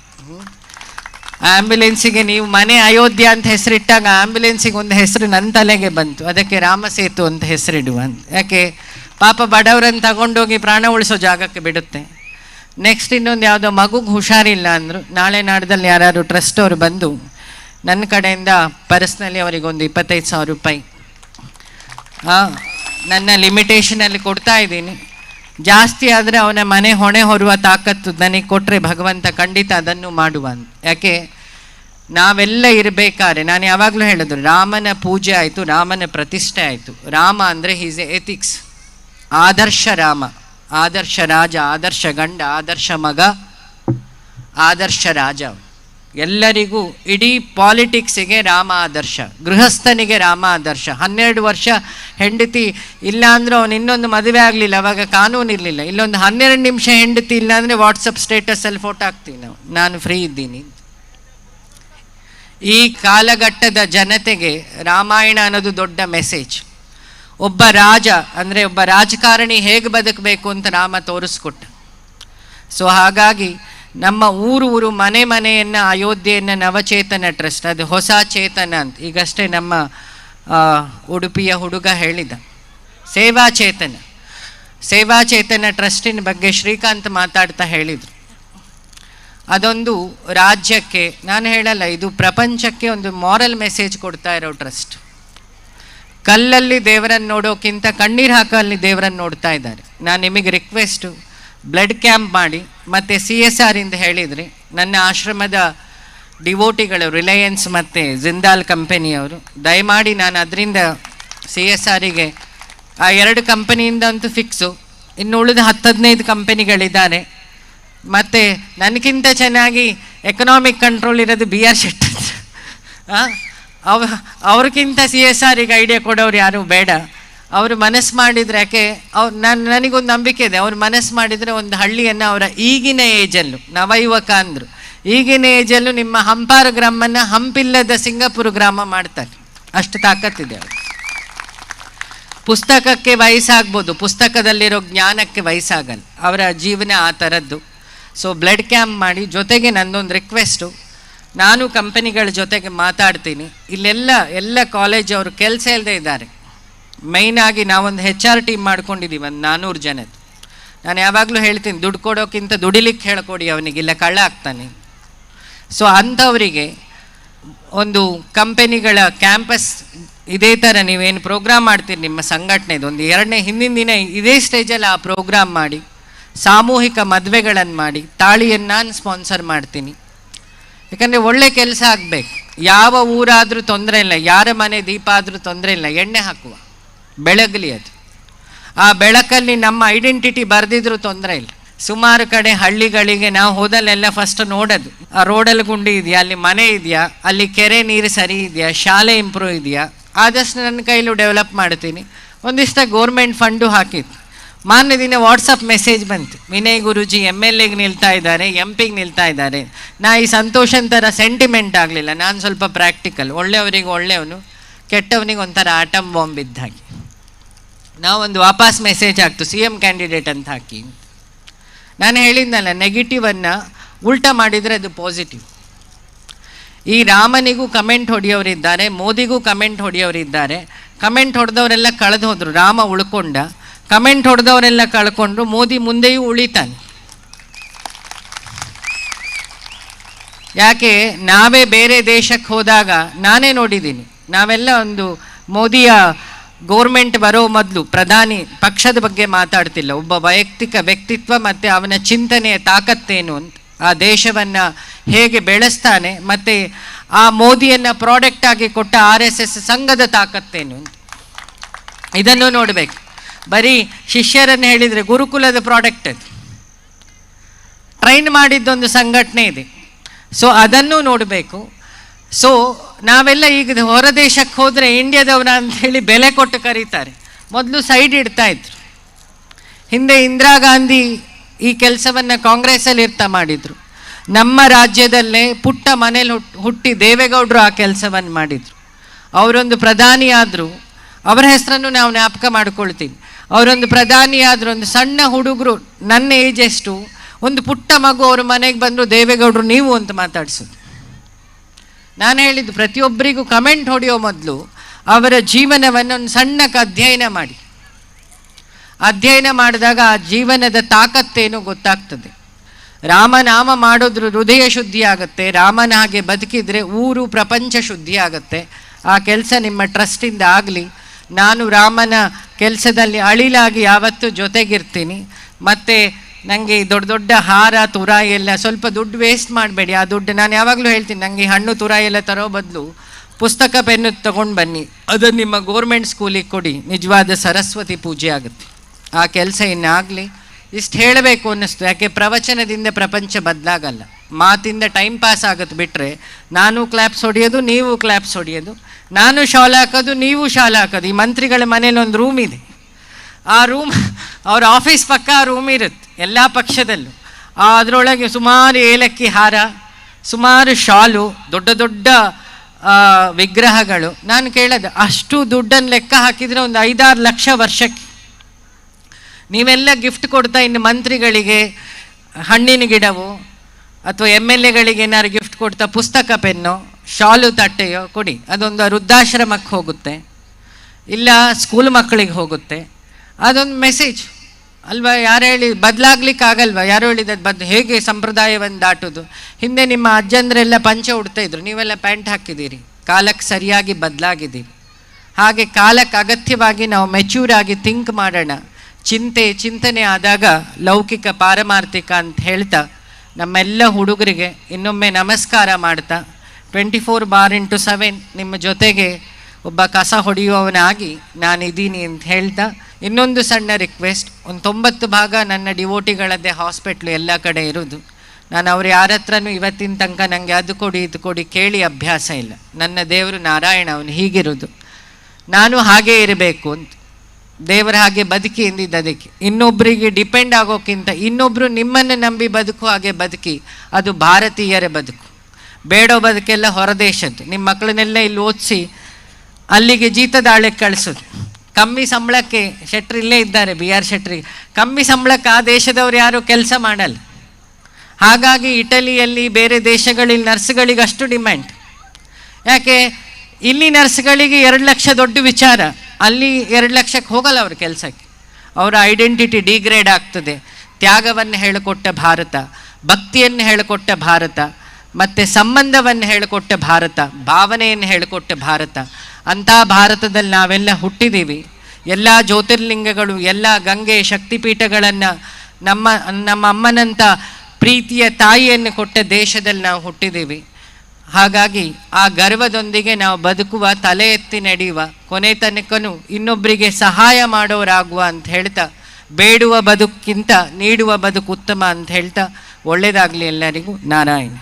ಆ್ಯಂಬುಲೆನ್ಸಿಗೆ ನೀವು ಮನೆ ಅಯೋಧ್ಯ ಅಂತ ಹೆಸರಿಟ್ಟಾಗ ಆ್ಯಂಬುಲೆನ್ಸಿಗೆ ಒಂದು ಹೆಸರು ನನ್ನ ತಲೆಗೆ ಬಂತು. ಅದಕ್ಕೆ ರಾಮಸೇತು ಅಂತ ಹೆಸರಿಡುವ ಯಾಕೆ, ಪಾಪ ಬಡವರನ್ನು ತಗೊಂಡೋಗಿ ಪ್ರಾಣ ಉಳಿಸೋ ಜಾಗಕ್ಕೆ ಬಿಡುತ್ತೆ. ನೆಕ್ಸ್ಟ್ ಇನ್ನೊಂದು ಯಾವುದೋ, ಮಗುಗೆ ಹುಷಾರಿಲ್ಲ ಅಂದರು, ನಾಳೆ ನಾಡ್ದಲ್ಲಿ ಯಾರು ಟ್ರಸ್ಟ್ ಅವರು ಬಂದು ನನ್ನ ಕಡೆಯಿಂದ ಪರ್ಸ್ನಲಿ ಅವರಿಗೆ ಒಂದು ಇಪ್ಪತ್ತೈದು ಸಾವಿರ ರೂಪಾಯಿ. ಹಾಂ, ನನ್ನ ಲಿಮಿಟೇಷನಲ್ಲಿ ಕೊಡ್ತಾ ಇದ್ದೀನಿ. ಜಾಸ್ತಿ ಆದರೆ ಅವನ ಮನೆ ಹೊಣೆ ಹೊರುವ ತಾಕತ್ತು ನನಗೆ ಕೊಟ್ಟರೆ ಭಗವಂತ ಖಂಡಿತ ಅದನ್ನು ಮಾಡುವ ಯಾಕೆ? ನಾವೆಲ್ಲ ಇರಬೇಕಾದ್ರೆ, ನಾನು ಯಾವಾಗಲೂ ಹೇಳಿದ್ರು ರಾಮನ ಪೂಜೆ ಆಯಿತು, ರಾಮನ ಪ್ರತಿಷ್ಠೆ ಆಯಿತು. ರಾಮ ಅಂದರೆ ಹೀಸ್ ಎಥಿಕ್ಸ್ ಆದರ್ಶ ರಾಮ. ಆದರ್ಶ ರಾಜ, ಆದರ್ಶ ಗಂಡ, ಆದರ್ಶ ಮಗ, ಆದರ್ಶ ರಾಜ. ಎಲ್ಲರಿಗೂ ಇಡೀ ಪಾಲಿಟಿಕ್ಸಿಗೆ ರಾಮ ಆದರ್ಶ, ಗೃಹಸ್ಥನಿಗೆ ರಾಮ ಆದರ್ಶ. ಹನ್ನೆರಡು ವರ್ಷ ಹೆಂಡತಿ ಇಲ್ಲ ಅಂದ್ರೆ ಅವನು ಇನ್ನೊಂದು ಮದುವೆ ಆಗಲಿಲ್ಲ, ಅವಾಗ ಕಾನೂನು ಇರಲಿಲ್ಲ. ಇಲ್ಲೊಂದು ಹನ್ನೆರಡು ನಿಮಿಷ ಹೆಂಡತಿ ಇಲ್ಲ ಅಂದರೆ ವಾಟ್ಸಪ್ ಸ್ಟೇಟಸಲ್ಲಿ ಫೋಟೋ ಹಾಕ್ತೀವಿ ನಾವು. ನಾನು ಫ್ರೀ ಇದ್ದೀನಿ ಈ ಕಾಲಘಟ್ಟದ ಜನತೆಗೆ ರಾಮಾಯಣ ಅನ್ನೋದು ದೊಡ್ಡ ಮೆಸೇಜ್ ಒಬ್ಬ ರಾಜ, ಅಂದರೆ ಒಬ್ಬ ರಾಜಕಾರಣಿ ಹೇಗೆ ಬದುಕಬೇಕು ಅಂತ ರಾಮ ತೋರಿಸ್ಕೊಟ್ಟ. ಸೊ ಹಾಗಾಗಿ ನಮ್ಮ ಊರು ಊರು ಮನೆ ಮನೆಯನ್ನು ಅಯೋಧ್ಯೆಯನ್ನು ನವಚೇತನ ಟ್ರಸ್ಟ್, ಅದು ಹೊಸ ಚೇತನ ಅಂತ, ಈಗಷ್ಟೇ ನಮ್ಮ ಉಡುಪಿಯ ಹುಡುಗ ಹೇಳಿದ. ಸೇವಾ ಚೇತನ. ಸೇವಾ ಚೇತನ ಟ್ರಸ್ಟಿನ ಬಗ್ಗೆ ಶ್ರೀಕಾಂತ್ ಮಾತಾಡ್ತಾ ಹೇಳಿದರು. ಅದೊಂದು ರಾಜ್ಯಕ್ಕೆ, ನಾನು ಹೇಳಲ್ಲ, ಇದು ಪ್ರಪಂಚಕ್ಕೆ ಒಂದು ಮಾರಲ್ ಮೆಸೇಜ್ ಕೊಡ್ತಾ ಇರೋ ಟ್ರಸ್ಟ್. ಕಲ್ಲಲ್ಲಿ ದೇವರನ್ನು ನೋಡೋಕ್ಕಿಂತ ಕಣ್ಣೀರು ಹಾಕಲ್ಲಿ ದೇವರನ್ನು ನೋಡ್ತಾ ಇದ್ದಾರೆ. ನಾನು ನಿಮಗೆ ರಿಕ್ವೆಸ್ಟು ಬ್ಲಡ್ ಕ್ಯಾಂಪ್ ಮಾಡಿ, ಮತ್ತು ಸಿ ಎಸ್ ಆರ್ ಇಂದ ಹೇಳಿದರೆ, ನನ್ನ ಆಶ್ರಮದ ಡಿವೋಟಿಗಳು ರಿಲಯನ್ಸ್ ಮತ್ತು ಜಿಂದಾಲ್ ಕಂಪನಿಯವರು ದಯಮಾಡಿ ನಾನು ಅದರಿಂದ ಸಿ ಎಸ್ ಆರಿಗೆ ಆ ಎರಡು ಕಂಪನಿಯಿಂದ ಅಂತೂ ಫಿಕ್ಸು ಇನ್ನು ಉಳಿದ ಹತ್ತು ಹದಿನೈದು ಕಂಪನಿಗಳಿದ್ದಾರೆ ಮತ್ತು ನನಗಿಂತ ಚೆನ್ನಾಗಿ ಎಕನಾಮಿಕ್ ಕಂಟ್ರೋಲ್ ಇರೋದು ಬಿ ಆರ್ ಶೆಟ್ಟಿ ಅವ, ಅವ್ರಿಗಿಂತ ಸಿ ಎಸ್ ಆರಿಗೆ ಐಡಿಯಾ ಕೊಡೋರು ಯಾರು ಬೇಡ. ಅವರು ಮನಸ್ಸು ಮಾಡಿದರೆ ಯಾಕೆ, ಅವ್ರು ನನ್ನ ನನಗೊಂದು ನಂಬಿಕೆ ಇದೆ. ಅವ್ರು ಮನಸ್ಸು ಮಾಡಿದರೆ ಒಂದು ಹಳ್ಳಿಯನ್ನು ಅವರ ಈಗಿನ ಏಜಲ್ಲೂ, ನವಯುವಕ ಅಂದರು. ಈಗಿನ ಏಜಲ್ಲೂ ನಿಮ್ಮ ಹಂಪಾರ ಗ್ರಾಮನ್ನು ಹಂಪಿಲ್ಲದ ಸಿಂಗಾಪುರ ಗ್ರಾಮ ಮಾಡ್ತಾರೆ. ಅಷ್ಟು ತಾಕತ್ತಿದೆ ಅವರು. ಪುಸ್ತಕಕ್ಕೆ ವಯಸ್ಸಾಗ್ಬೋದು, ಪುಸ್ತಕದಲ್ಲಿರೋ ಜ್ಞಾನಕ್ಕೆ ವಯಸ್ಸಾಗಲ್ಲ. ಅವರ ಜೀವನ ಆ ಥರದ್ದು ಸೊ ಬ್ಲಡ್ ಕ್ಯಾಂಪ್ ಮಾಡಿ, ಜೊತೆಗೆ ನನ್ನೊಂದು ರಿಕ್ವೆಸ್ಟು ನಾನು ಕಂಪನಿಗಳ ಜೊತೆಗೆ ಮಾತಾಡ್ತೀನಿ. ಇಲ್ಲೆಲ್ಲ, ಎಲ್ಲ ಕಾಲೇಜ್ ಅವರು ಕೆಲಸ ಇಲ್ಲದೆ ಇದ್ದಾರೆ. ಮೈನಾಗಿ ನಾವೊಂದು ಹೆಚ್ ಆರ್ ಟೀಮ್ ಮಾಡ್ಕೊಂಡಿದ್ದೀವಿ ಒಂದು ನಾನ್ನೂರು ಜನದ್ದು. ನಾನು ಯಾವಾಗಲೂ ಹೇಳ್ತೀನಿ, ದುಡ್ಡು ಕೊಡೋಕ್ಕಿಂತ ದುಡಿಲಿಕ್ಕೆ ಹೇಳ್ಕೊಡಿ ಅವನಿಗೆ, ಇಲ್ಲ ಕಳ್ಳ ಆಗ್ತಾನೆ. ಸೊ ಅಂಥವರಿಗೆ ಒಂದು ಕಂಪನಿಗಳ ಕ್ಯಾಂಪಸ್ ಇದೇ ಥರ ನೀವೇನು ಪ್ರೋಗ್ರಾಮ್ ಮಾಡ್ತೀರಿ ನಿಮ್ಮ ಸಂಘಟನೆದು. ಒಂದು ಎರಡನೇ ಹಿಂದಿನ ದಿನ ಇದೇ ಸ್ಟೇಜಲ್ಲಿ ಆ ಪ್ರೋಗ್ರಾಮ್ ಮಾಡಿ, ಸಾಮೂಹಿಕ ಮದುವೆಗಳನ್ನು ಮಾಡಿ, ತಾಳಿಯನ್ನು ನಾನು ಸ್ಪಾನ್ಸರ್ ಮಾಡ್ತೀನಿ. ಯಾಕಂದರೆ ಒಳ್ಳೆ ಕೆಲಸ ಆಗಬೇಕು. ಯಾವ ಊರಾದರೂ ತೊಂದರೆ ಇಲ್ಲ, ಯಾರ ಮನೆ ದೀಪ ಆದರೂ ತೊಂದರೆ ಇಲ್ಲ, ಎಣ್ಣೆ ಹಾಕುವ. ಬೆಳಗಲಿ ಅದು. ಆ ಬೆಳಕಲ್ಲಿ ನಮ್ಮ ಐಡೆಂಟಿಟಿ ಬರೆದಿದ್ರೂ ತೊಂದರೆ ಇಲ್ಲ. ಸುಮಾರು ಕಡೆ ಹಳ್ಳಿಗಳಿಗೆ ನಾವು ಹೋದಲ್ಲೆಲ್ಲ ಫಸ್ಟ್ ನೋಡೋದು. ಆ ರೋಡಲ್ಲಿ ಗುಂಡಿ ಇದೆಯಾ, ಅಲ್ಲಿ ಮನೆ ಇದೆಯಾ, ಅಲ್ಲಿ ಕೆರೆ ನೀರು ಸರಿ ಇದೆಯಾ, ಶಾಲೆ ಇಂಪ್ರೂವ್ ಇದೆಯಾ? ಆದಷ್ಟು ನನ್ನ ಕೈಲೂ ಡೆವಲಪ್ ಮಾಡ್ತೀನಿ. ಒಂದಿಷ್ಟ ಗೋರ್ಮೆಂಟ್ ಫಂಡು ಹಾಕಿತ್ತು ಮಾನ್ಯ ದಿನ ವಾಟ್ಸಪ್ ಮೆಸೇಜ್ ಬಂತು. ವಿನಯ್ ಗುರುಜಿ ಎಂ ಎಲ್ ಎಗೆ ನಿಲ್ತಾ ಇದ್ದಾರೆ ಎಂ ಪಿಗೆ ನಿಲ್ತಾ ಇದ್ದಾರೆ. ನಾ ಈ ಸಂತೋಷನ್ ಥರ ಸೆಂಟಿಮೆಂಟ್ ಆಗಲಿಲ್ಲ. ನಾನು ಸ್ವಲ್ಪ ಪ್ರಾಕ್ಟಿಕಲ್ ಒಳ್ಳೆಯವರಿಗೆ ಒಳ್ಳೆಯವನು, ಕೆಟ್ಟವನಿಗೆ ಒಂಥರ ಆಟಮ್ ಬಾಂಬ್ ಇದ್ದ ಹಾಗೆ. ನಾವೊಂದು ವಾಪಸ್ ಮೆಸೇಜ್ ಹಾಕ್ತು ಸಿ ಎಂ ಕ್ಯಾಂಡಿಡೇಟ್ ಅಂತ ಹಾಕಿ. ನಾನು ಹೇಳಿದ್ನಲ್ಲ ನೆಗೆಟಿವನ್ನು ಉಲ್ಟಾ ಮಾಡಿದರೆ ಅದು ಪಾಸಿಟಿವ್ ಈ ರಾಮನಿಗೂ ಕಮೆಂಟ್ ಹೊಡೆಯೋರಿದ್ದಾರೆ, ಮೋದಿಗೂ ಕಮೆಂಟ್ ಹೊಡೆಯೋರಿದ್ದಾರೆ. ಕಮೆಂಟ್ ಹೊಡೆದವರೆಲ್ಲ ಕಳೆದು ಹೋದರು. ರಾಮ ಉಳ್ಕೊಂಡ. ಕಮೆಂಟ್ ಹೊಡೆದವರೆಲ್ಲ ಕಳ್ಕೊಂಡ್ರು ಮೋದಿ ಮುಂದೆಯೂ ಉಳಿತಾನೆ. ಯಾಕೆ? ನಾವೇ ಬೇರೆ ದೇಶಕ್ಕೆ ಹೋದಾಗ ನಾನೇ ನೋಡಿದ್ದೀನಿ. ನಾವೆಲ್ಲ ಒಂದು ಮೋದಿಯ ಗೋರ್ಮೆಂಟ್ ಬರೋ ಮೊದಲು ಪ್ರಧಾನಿ ಪಕ್ಷದ ಬಗ್ಗೆ ಮಾತಾಡ್ತಿಲ್ಲ. ಒಬ್ಬ ವೈಯಕ್ತಿಕ ವ್ಯಕ್ತಿತ್ವ ಮತ್ತು ಅವನ ಚಿಂತನೆಯ ತಾಕತ್ತೇನು ಅಂತ ಆ ದೇಶವನ್ನು ಹೇಗೆ ಬೆಳೆಸ್ತಾನೆ ಮತ್ತು ಆ ಮೋದಿಯನ್ನು ಪ್ರಾಡಕ್ಟ್ ಆಗಿ ಕೊಟ್ಟ ಆರ್ ಎಸ್ ಎಸ್ ಸಂಘದ ತಾಕತ್ತೇನು ಅಂತ. ಇದನ್ನು ನೋಡಬೇಕು. ಬರೀ ಶಿಷ್ಯರನ್ನು ಹೇಳಿದರೆ ಗುರುಕುಲದ ಪ್ರಾಡಕ್ಟ್ ಅದು. ಟ್ರೈನ್ ಮಾಡಿದ್ದೊಂದು ಸಂಘಟನೆ ಇದೆ. ಸೊ ಅದನ್ನು ನೋಡಬೇಕು. ಸೊ ನಾವೆಲ್ಲ ಈಗ ಹೊರ ದೇಶಕ್ಕೆ ಹೋದರೆ ಇಂಡಿಯಾದವ್ರ ಅಂಥೇಳಿ ಬೆಲೆ ಕೊಟ್ಟು ಕರೀತಾರೆ. ಮೊದಲು ಸೈಡ್ ಇಡ್ತಾ ಇದ್ರು. ಹಿಂದೆ ಇಂದಿರಾ ಗಾಂಧಿ ಈ ಕೆಲಸವನ್ನು ಕಾಂಗ್ರೆಸ್ಸಲ್ಲಿ ಇರ್ತಾ ಮಾಡಿದರು. ನಮ್ಮ ರಾಜ್ಯದಲ್ಲೇ ಪುಟ್ಟ ಮನೇಲಿ ಹುಟ್ಟು ಹುಟ್ಟಿ ದೇವೇಗೌಡರು ಆ ಕೆಲಸವನ್ನು ಮಾಡಿದರು. ಅವರೊಂದು ಪ್ರಧಾನಿಯಾದರು. ಅವರ ಹೆಸರನ್ನು ನಾವು ಜ್ಞಾಪಕ ಮಾಡ್ಕೊಳ್ತೀವಿ. ಅವರೊಂದು ಪ್ರಧಾನಿ ಆದರೂ, ಒಂದು ಸಣ್ಣ ಹುಡುಗರು, ನನ್ನ ಏಜ್ ಎಷ್ಟು, ಒಂದು ಪುಟ್ಟ ಮಗು ಅವರು ಮನೆಗೆ ಬಂದರು, ದೇವೇಗೌಡರು ನೀವು ಅಂತ ಮಾತಾಡಿಸೋದು. ನಾನು ಹೇಳಿದ್ದು ಪ್ರತಿಯೊಬ್ಬರಿಗೂ ಕಮೆಂಟ್ ಹೊಡೆಯೋ ಮೊದಲು ಅವರ ಜೀವನವನ್ನು ಒಂದು ಸಣ್ಣಕ್ಕೆ ಅಧ್ಯಯನ ಮಾಡಿ. ಅಧ್ಯಯನ ಮಾಡಿದಾಗ ಆ ಜೀವನದ ತಾಕತ್ತೇನು ಗೊತ್ತಾಗ್ತದೆ. ರಾಮನಾಮ ಮಾಡೋದ್ರ ಹೃದಯ ಶುದ್ಧಿ ಆಗುತ್ತೆ, ರಾಮನ ಹಾಗೆ ಬದುಕಿದರೆ ಊರು ಪ್ರಪಂಚ ಶುದ್ಧಿ ಆಗುತ್ತೆ, ಆ ಕೆಲಸ ನಿಮ್ಮ ಟ್ರಸ್ಟಿಂದ ಆಗಲಿ ನಾನು ರಾಮನ ಕೆಲಸದಲ್ಲಿ ಅಳಿಲಾಗಿ ಯಾವತ್ತೂ ಜೊತೆಗಿರ್ತೀನಿ. ಮತ್ತು ನನಗೆ ದೊಡ್ಡ ದೊಡ್ಡ ಹಾರ ತುರಾಯಿ ಎಲ್ಲ ಸ್ವಲ್ಪ ದುಡ್ಡು ವೇಸ್ಟ್ ಮಾಡಬೇಡಿ. ಆ ದುಡ್ಡು ನಾನು ಯಾವಾಗಲೂ ಹೇಳ್ತೀನಿ ನನಗೆ ಹಣ್ಣು ತುರಾಯಿ ಎಲ್ಲ ತರೋ ಬದಲು ಪುಸ್ತಕ, ಪೆನ್ನು ತಗೊಂಡು ಬನ್ನಿ. ಅದನ್ನು ನಿಮ್ಮ ಗೋರ್ಮೆಂಟ್ ಸ್ಕೂಲಿಗೆ ಕೊಡಿ. ನಿಜವಾದ ಸರಸ್ವತಿ ಪೂಜೆ ಆಗುತ್ತೆ. ಆ ಕೆಲಸ ಇನ್ನಾಗಲಿ ಇಷ್ಟು ಹೇಳಬೇಕು ಅನ್ನಿಸ್ತು. ಯಾಕೆ ಪ್ರವಚನದಿಂದ ಪ್ರಪಂಚ ಬದಲಾಗಲ್ಲ. ಮಾತಿಂದ ಟೈಮ್ ಪಾಸ್ ಆಗುತ್ತೆ ಬಿಟ್ಟರೆ ನಾನು ಕ್ಲಾಪ್ಸ್ ಹೊಡೆಯೋದು, ನೀವು ಕ್ಲಾಪ್ಸ್ ಹೊಡೆಯೋದು. ನಾನು ಶಾಲ್ ಹಾಕೋದು, ನೀವು ಶಾಲೆ ಹಾಕೋದು. ಈ ಮಂತ್ರಿಗಳ ಮನೇಲಿ ಒಂದು ರೂಮ್ ಇದೆ. ಆ ರೂಮ್ ಅವ್ರ ಆಫೀಸ್ ಪಕ್ಕ ಆ ರೂಮ್ ಇರುತ್ತೆ, ಎಲ್ಲ ಪಕ್ಷದಲ್ಲೂ. ಅದರೊಳಗೆ ಸುಮಾರು ಏಲಕ್ಕಿ ಹಾರ, ಸುಮಾರು ಶಾಲು, ದೊಡ್ಡ ದೊಡ್ಡ ವಿಗ್ರಹಗಳು. ನಾನು ಕೇಳೋದು, ಅಷ್ಟು ದುಡ್ಡನ್ನು ಲೆಕ್ಕ ಹಾಕಿದರೆ ಒಂದು ಐದಾರು ಲಕ್ಷ ವರ್ಷಕ್ಕೆ. ನೀವೆಲ್ಲ ಗಿಫ್ಟ್ ಕೊಡ್ತಾ ಇನ್ನು ಮಂತ್ರಿಗಳಿಗೆ, ಹಣ್ಣಿನ ಗಿಡವು, ಅಥವಾ ಎಂ ಎಲ್ ಎಗಳಿಗೆ ಏನಾದ್ರು ಗಿಫ್ಟ್ ಕೊಡ್ತಾ, ಪುಸ್ತಕ, ಪೆನ್ನು ಶಾಲು ತಟ್ಟೆಯೋ ಕೊಡಿ, ಅದೊಂದು ವೃದ್ಧಾಶ್ರಮಕ್ಕೆ ಹೋಗುತ್ತೆ, ಇಲ್ಲ ಸ್ಕೂಲ್ ಮಕ್ಕಳಿಗೆ ಹೋಗುತ್ತೆ, ಅದೊಂದು ಮೆಸೇಜ್ ಅಲ್ವಾ, ಯಾರು ಹೇಳಿ ಬದಲಾಗ್ಲಿಕ್ಕೆ ಆಗಲ್ವಾ ಯಾರು ಹೇಳಿದ ಬದ್, ಹೇಗೆ ಸಂಪ್ರದಾಯವನ್ನು ದಾಟೋದು? ಹಿಂದೆ ನಿಮ್ಮ ಅಜ್ಜಂದ್ರೆಲ್ಲ ಪಂಚೆ ಉಡ್ತಾ ಇದ್ರು, ನೀವೆಲ್ಲ ಪ್ಯಾಂಟ್ ಹಾಕಿದ್ದೀರಿ, ಕಾಲಕ್ಕೆ ಸರಿಯಾಗಿ ಬದಲಾಗಿದ್ದೀರಿ. ಹಾಗೆ ಕಾಲಕ್ಕೆ ಅಗತ್ಯವಾಗಿ ನಾವು ಮೆಚ್ಯೂರ್ ಆಗಿ ಥಿಂಕ್ ಮಾಡೋಣ. ಚಿಂತೆ, ಚಿಂತನೆ ಆದಾಗ ಲೌಕಿಕ, ಪಾರಮಾರ್ಥಿಕ ಅಂತ ಹೇಳ್ತಾ, ನಮ್ಮೆಲ್ಲ ಹುಡುಗರಿಗೆ ಇನ್ನೊಮ್ಮೆ ನಮಸ್ಕಾರ ಮಾಡ್ತಾ twenty four bar into seven ನಿಮ್ಮ ಜೊತೆಗೆ ಒಬ್ಬ ಕಸ ಹೊಡೆಯುವವನಾಗಿ ನಾನಿದ್ದೀನಿ ಅಂತ ಹೇಳ್ತಾ, ಇನ್ನೊಂದು ಸಣ್ಣ ರಿಕ್ವೆಸ್ಟ್ ಒಂದು ತೊಂಬತ್ತು ಭಾಗ ನನ್ನ ಡಿವೋಟಿಗಳದ್ದೇ ಹಾಸ್ಪಿಟ್ಲು ಎಲ್ಲ ಕಡೆ ಇರೋದು. ನಾನು ಅವ್ರು ಯಾರ ಹತ್ರನೂ ಇವತ್ತಿನ ತನಕ ನನಗೆ ಅದು ಕೊಡಿ, ಇದು ಕೊಡಿ ಕೇಳಿ ಅಭ್ಯಾಸ ಇಲ್ಲ. ನನ್ನ ದೇವರು ನಾರಾಯಣ, ಅವನು ಹೀಗಿರೋದು. ನಾನು ಹಾಗೆ ಇರಬೇಕು ಅಂತ. ದೇವರ ಹಾಗೆ ಬದುಕಿ ಎಂದಿದ್ದು ಅದಕ್ಕೆ. ಇನ್ನೊಬ್ಬರಿಗೆ ಡಿಪೆಂಡ್ ಆಗೋಕ್ಕಿಂತ ಇನ್ನೊಬ್ಬರು ನಿಮ್ಮನ್ನು ನಂಬಿ ಬದುಕು ಹಾಗೆ ಬದುಕಿ, ಅದು ಭಾರತೀಯರ ಬದುಕು. ಬೇಡೋ ಬದುಕೆಲ್ಲ ಹೊರದೇಶದ್ದು ನಿಮ್ಮ ಮಕ್ಕಳನ್ನೆಲ್ಲ ಇಲ್ಲಿ ಓದಿಸಿ ಅಲ್ಲಿಗೆ ಜೀತದಾಳಕ್ಕೆ ಕಳಿಸೋದು. ಕಮ್ಮಿ ಸಂಬಳಕ್ಕೆ ಶೆಟ್ರಿ ಇಲ್ಲೇ ಇದ್ದಾರೆ, ಬಿ ಆರ್ ಶೆಟ್ರಿ ಕಮ್ಮಿ ಸಂಬಳಕ್ಕೆ ಆ ದೇಶದವ್ರು ಯಾರು ಕೆಲಸ ಮಾಡಲ್ಲ. ಹಾಗಾಗಿ ಇಟಲಿಯಲ್ಲಿ ಬೇರೆ ದೇಶಗಳಲ್ಲಿ ನರ್ಸ್ಗಳಿಗೆ ಅಷ್ಟು ಡಿಮ್ಯಾಂಡ್. ಯಾಕೆ, ಇಲ್ಲಿ ನರ್ಸ್ಗಳಿಗೆ ಎರಡು ಲಕ್ಷ ದೊಡ್ಡ ವಿಚಾರ. ಅಲ್ಲಿ ಎರಡು ಲಕ್ಷಕ್ಕೆ ಹೋಗಲ್ಲ ಅವ್ರ ಕೆಲಸಕ್ಕೆ. ಅವರ ಐಡೆಂಟಿಟಿ ಡಿಗ್ರೇಡ್ ಆಗ್ತದೆ. ತ್ಯಾಗವನ್ನು ಹೇಳಿಕೊಟ್ಟ ಭಾರತ, ಭಕ್ತಿಯನ್ನು ಹೇಳಿಕೊಟ್ಟ ಭಾರತ. ಮತ್ತು ಸಂಬಂಧವನ್ನು ಹೇಳಿಕೊಟ್ಟ ಭಾರತ, ಭಾವನೆಯನ್ನು ಹೇಳಿಕೊಟ್ಟ ಭಾರತ. ಅಂಥ ಭಾರತದಲ್ಲಿ ನಾವೆಲ್ಲ ಹುಟ್ಟಿದ್ದೀವಿ ಎಲ್ಲ ಜ್ಯೋತಿರ್ಲಿಂಗಗಳು, ಎಲ್ಲ ಗಂಗೆ ಶಕ್ತಿಪೀಠಗಳನ್ನು ನಮ್ಮ ನಮ್ಮ ಅಮ್ಮನಂಥ ಪ್ರೀತಿಯ ತಾಯಿಯನ್ನು ಕೊಟ್ಟ ದೇಶದಲ್ಲಿ ನಾವು ಹುಟ್ಟಿದ್ದೀವಿ ಹಾಗಾಗಿ ಆ ಗರ್ವದೊಂದಿಗೆ ನಾವು ಬದುಕುವ, ತಲೆ ಎತ್ತಿ ನಡೆಯುವ, ಕೊನೆ ತನಕನೂ ಇನ್ನೊಬ್ಬರಿಗೆ ಸಹಾಯ ಮಾಡೋರಾಗುವ ಅಂತ ಹೇಳ್ತಾ, ಬೇಡುವ ಬದುಕಿಂತ, ನೀಡುವ ಬದುಕು ಉತ್ತಮ ಅಂತ ಹೇಳ್ತಾ ಒಳ್ಳೆಯದಾಗಲಿ ಎಲ್ಲರಿಗೂ ನಾರಾಯಣ.